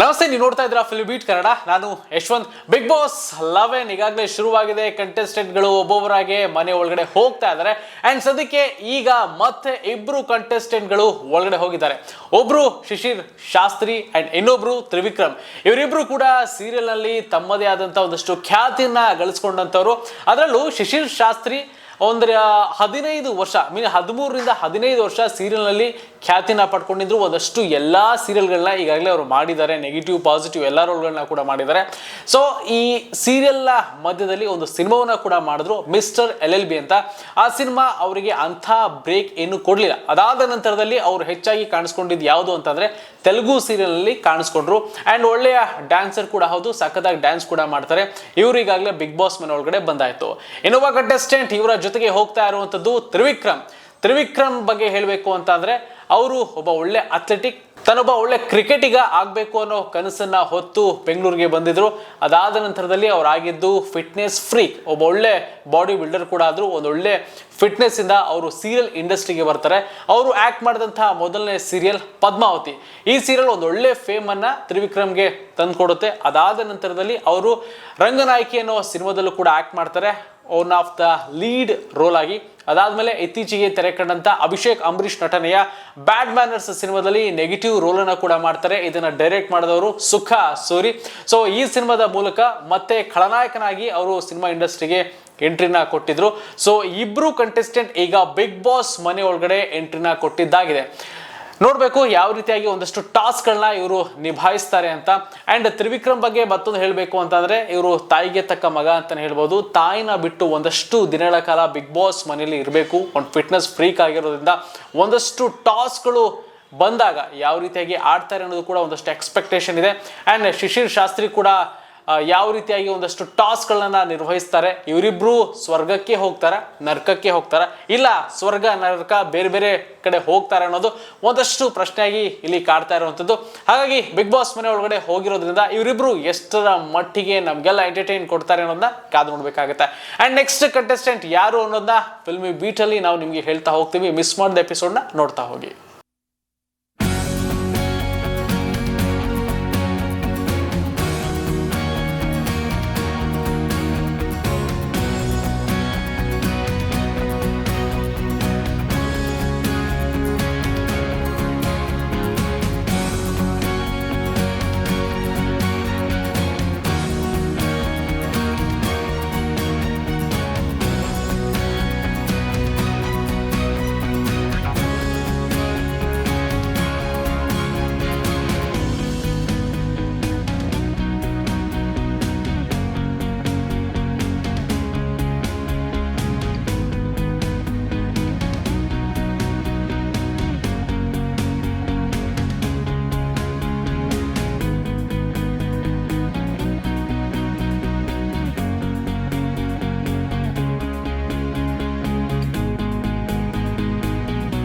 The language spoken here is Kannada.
ನಮಸ್ತೆ, ನೀವು ನೋಡ್ತಾ ಇದ್ದೀರಾ ಫಿಲ್ ಬೀಟ್ ಕನ್ನಡ. ನಾನು ಯಶವಂತ್. ಬಿಗ್ ಬಾಸ್ ಲೆವೆನ್ ಈಗಾಗಲೇ ಶುರುವಾಗಿದೆ. ಕಂಟೆಸ್ಟೆಂಟ್ಗಳು ಒಬ್ಬೊಬ್ಬರಾಗೆ ಮನೆ ಒಳಗಡೆ ಹೋಗ್ತಾ ಇದ್ದಾರೆ. ಅಂಡ್ ಸದ್ಯಕ್ಕೆ ಈಗ ಮತ್ತೆ ಇಬ್ರು ಕಂಟೆಸ್ಟೆಂಟ್ಗಳು ಒಳಗಡೆ ಹೋಗಿದ್ದಾರೆ. ಒಬ್ರು ಶಿಶಿರ್ ಶಾಸ್ತ್ರಿ ಅಂಡ್ ಇನ್ನೊಬ್ರು ತ್ರಿವಿಕ್ರಮ್. ಇವರಿಬ್ರು ಕೂಡ ಸೀರಿಯಲ್ನಲ್ಲಿ ನಲ್ಲಿ ತಮ್ಮದೇ ಆದಂಥ ಒಂದಷ್ಟು ಖ್ಯಾತಿಯನ್ನ ಗಳಿಸ್ಕೊಂಡಂತವ್ರು ಅದರಲ್ಲೂ ಶಿಶಿರ್ ಶಾಸ್ತ್ರಿ ಒಂದ್ರ ಹದಿನೈದು ವರ್ಷ, ಮೀನ್ ಹದಿಮೂರರಿಂದ ಹದಿನೈದು ವರ್ಷ ಸೀರಿಯಲ್ನಲ್ಲಿ ಖ್ಯಾತಿನ ಪಡ್ಕೊಂಡಿದ್ರು. ಒಂದಷ್ಟು ಎಲ್ಲಾ ಸೀರಿಯಲ್ಗಳನ್ನ ಈಗಾಗಲೇ ಅವರು ಮಾಡಿದ್ದಾರೆ. ನೆಗೆಟಿವ್ ಪಾಸಿಟಿವ್ ಎಲ್ಲ ರೋಲ್ಗಳನ್ನ ಕೂಡ ಮಾಡಿದ್ದಾರೆ. ಸೊ ಈ ಸೀರಿಯಲ್ನ ಮಧ್ಯದಲ್ಲಿ ಒಂದು ಸಿನಿಮಾವನ್ನ ಕೂಡ ಮಾಡಿದ್ರು ಮಿಸ್ಟರ್ ಎಲ್ ಎಲ್ ಬಿ ಅಂತ. ಆ ಸಿನಿಮಾ ಅವರಿಗೆ ಅಂಥ ಬ್ರೇಕ್ ಏನು ಕೊಡಲಿಲ್ಲ. ಅದಾದ ನಂತರದಲ್ಲಿ ಅವರು ಹೆಚ್ಚಾಗಿ ಕಾಣಿಸ್ಕೊಂಡಿದ್ದು ಯಾವುದು ಅಂತಂದ್ರೆ ತೆಲುಗು ಸೀರಿಯಲ್ನಲ್ಲಿ ನಲ್ಲಿ ಕಾಣಿಸ್ಕೊಂಡ್ರು. ಅಂಡ್ ಒಳ್ಳೆಯ ಡ್ಯಾನ್ಸರ್ ಕೂಡ ಹೌದು, ಸಖತ್ತಾಗಿ ಡ್ಯಾನ್ಸ್ ಕೂಡ ಮಾಡ್ತಾರೆ. ಇವರು ಈಗಾಗಲೇ ಬಿಗ್ ಬಾಸ್ ಮನೆ ಒಳಗಡೆ ಬಂದಾಯ್ತು. ಇನ್ನೊಬ್ಬ ಕಂಟೆಸ್ಟೆಂಟ್ ಇವರ ಜೊತೆಗೆ ಹೋಗ್ತಾ ಇರುವಂಥದ್ದು ತ್ರಿವಿಕ್ರಮ್. ತ್ರಿವಿಕ್ರಮ್ ಬಗ್ಗೆ ಹೇಳಬೇಕು ಅಂತ ಅಂದರೆ ಅವರು ಒಬ್ಬ ಒಳ್ಳೆ ಅಥ್ಲೆಟಿಕ್, ತನ್ನೊಬ್ಬ ಒಳ್ಳೆ ಕ್ರಿಕೆಟಿಗ ಆಗಬೇಕು ಅನ್ನೋ ಕನಸನ್ನ ಹೊತ್ತು ಬೆಂಗಳೂರಿಗೆ ಬಂದಿದ್ರು. ಅದಾದ ನಂತರದಲ್ಲಿ ಅವ್ರು ಆಗಿದ್ದು ಫಿಟ್ನೆಸ್ ಫ್ರೀ ಒಬ್ಬ ಒಳ್ಳೆ ಬಾಡಿ ಬಿಲ್ಡರ್ ಕೂಡ ಆದರೂ ಒಂದು ಒಳ್ಳೆ ಫಿಟ್ನೆಸ್ ಇಂದ ಅವರು ಸೀರಿಯಲ್ ಇಂಡಸ್ಟ್ರಿಗೆ ಬರ್ತಾರೆ. ಅವರು ಆಕ್ಟ್ ಮಾಡಿದಂಥ ಮೊದಲನೇ ಸೀರಿಯಲ್ ಪದ್ಮಾವತಿ. ಈ ಸೀರಿಯಲ್ ಒಂದು ಒಳ್ಳೆ ಫೇಮ್ ಅನ್ನ ತ್ರಿವಿಕ್ರಮ್ಗೆ ತಂದುಕೊಡುತ್ತೆ. ಅದಾದ ನಂತರದಲ್ಲಿ ಅವರು ರಂಗನಾಯಕಿ ಅನ್ನೋ ಸಿನಿಮಾದಲ್ಲೂ ಕೂಡ ಆಕ್ಟ್ ಮಾಡ್ತಾರೆ. One of the lead role ಆಗಿ, ಅದಾದ್ಮೇಲೆ ಇತ್ತೀಚೆಗೆ ತೆರೆ ಕಂಡಂತ ಅಭಿಷೇಕ್ ಅಂಬರೀಷ್ ನಟನೆಯ ಬ್ಯಾಡ್ ಮ್ಯಾನರ್ಸ್ ಸಿನಿಮಾದಲ್ಲಿ ನೆಗೆಟಿವ್ ರೋಲ್ ಅನ್ನ ಕೂಡ ಮಾಡ್ತಾರೆ. ಇದನ್ನ ಡೈರೆಕ್ಟ್ ಮಾಡಿದವರು ಸುಖ ಸೋರಿ. ಸೊ ಈ ಸಿನಿಮಾದ ಮೂಲಕ ಮತ್ತೆ ಖಳನಾಯಕನಾಗಿ ಅವರು ಸಿನಿಮಾ ಇಂಡಸ್ಟ್ರಿಗೆ ಎಂಟ್ರಿನ ಕೊಟ್ಟಿದ್ರು. ಸೊ ಇಬ್ರು ಕಂಟೆಸ್ಟೆಂಟ್ ಈಗ ಬಿಗ್ ಬಾಸ್ ಮನೆ ಒಳಗಡೆ ಎಂಟ್ರಿನ ಕೊಟ್ಟಿದ್ದಾಗಿದೆ. ನೋಡಬೇಕು ಯಾವ ರೀತಿಯಾಗಿ ಒಂದಷ್ಟು ಟಾಸ್ಕ್ಗಳನ್ನ ಇವರು ನಿಭಾಯಿಸ್ತಾರೆ ಅಂತ. ಅಂಡ್ ತ್ರಿವಿಕ್ರಮ್ ಬಗ್ಗೆ ಮತ್ತೊಂದು ಹೇಳಬೇಕು ಅಂತಂದರೆ, ಇವರು ತಾಯಿಗೆ ತಕ್ಕ ಮಗ ಅಂತಲೇ ಹೇಳ್ಬೋದು. ತಾಯಿನ ಬಿಟ್ಟು ಒಂದಷ್ಟು ದಿನಗಳ ಕಾಲ ಬಿಗ್ ಬಾಸ್ ಮನೆಯಲ್ಲಿ ಇರಬೇಕು. ಒಂದು ಫಿಟ್ನೆಸ್ ಫ್ರೀಕ್ ಆಗಿರೋದ್ರಿಂದ ಒಂದಷ್ಟು ಟಾಸ್ಕ್ಗಳು ಬಂದಾಗ ಯಾವ ರೀತಿಯಾಗಿ ಆಡ್ತಾರೆ ಅನ್ನೋದು ಕೂಡ ಒಂದಷ್ಟು ಎಕ್ಸ್ಪೆಕ್ಟೇಷನ್ ಇದೆ. ಅಂಡ್ ಶಿಶಿರ್ ಶಾಸ್ತ್ರಿ ಕೂಡ ಯಾವ ರೀತಿಯಾಗಿ ಒಂದಷ್ಟು ಟಾಸ್ಕ್ಗಳನ್ನ ನಿರ್ವಹಿಸ್ತಾರೆ? ಇವರಿಬ್ರು ಸ್ವರ್ಗಕ್ಕೆ ಹೋಗ್ತಾರ? ನರ್ಕಕ್ಕೆ ಹೋಗ್ತಾರ? ಇಲ್ಲ, ಸ್ವರ್ಗ, ನರಕ ಬೇರೆ ಬೇರೆ ಕಡೆ ಹೋಗ್ತಾರೆ ಅನ್ನೋದು ಒಂದಷ್ಟು ಪ್ರಶ್ನೆಯಾಗಿ ಇಲ್ಲಿ ಕಾಡ್ತಾ ಇರುವಂಥದ್ದು. ಹಾಗಾಗಿ ಬಿಗ್ ಬಾಸ್ ಮನೆ ಒಳಗಡೆ ಹೋಗಿರೋದ್ರಿಂದ ಇವರಿಬ್ರು ಎಷ್ಟರ ಮಟ್ಟಿಗೆ ನಮಗೆಲ್ಲ ಎಂಟರ್ಟೈನ್ ಕೊಡ್ತಾರೆ ಅನ್ನೋದನ್ನ ಕಾದು ನೋಡಬೇಕಾಗುತ್ತೆ. ಅಂಡ್ ನೆಕ್ಸ್ಟ್ ಕಂಟೆಸ್ಟೆಂಟ್ ಯಾರು ಅನ್ನೋದನ್ನ ಫಿಲ್ಮಿ ಬೀಟಲ್ಲಿ ನಾವು ನಿಮಗೆ ಹೇಳ್ತಾ ಹೋಗ್ತೀವಿ. ಮಿಸ್ ಮಾಡಿದ ಎಪಿಸೋಡ್ನ ನೋಡ್ತಾ ಹೋಗಿ.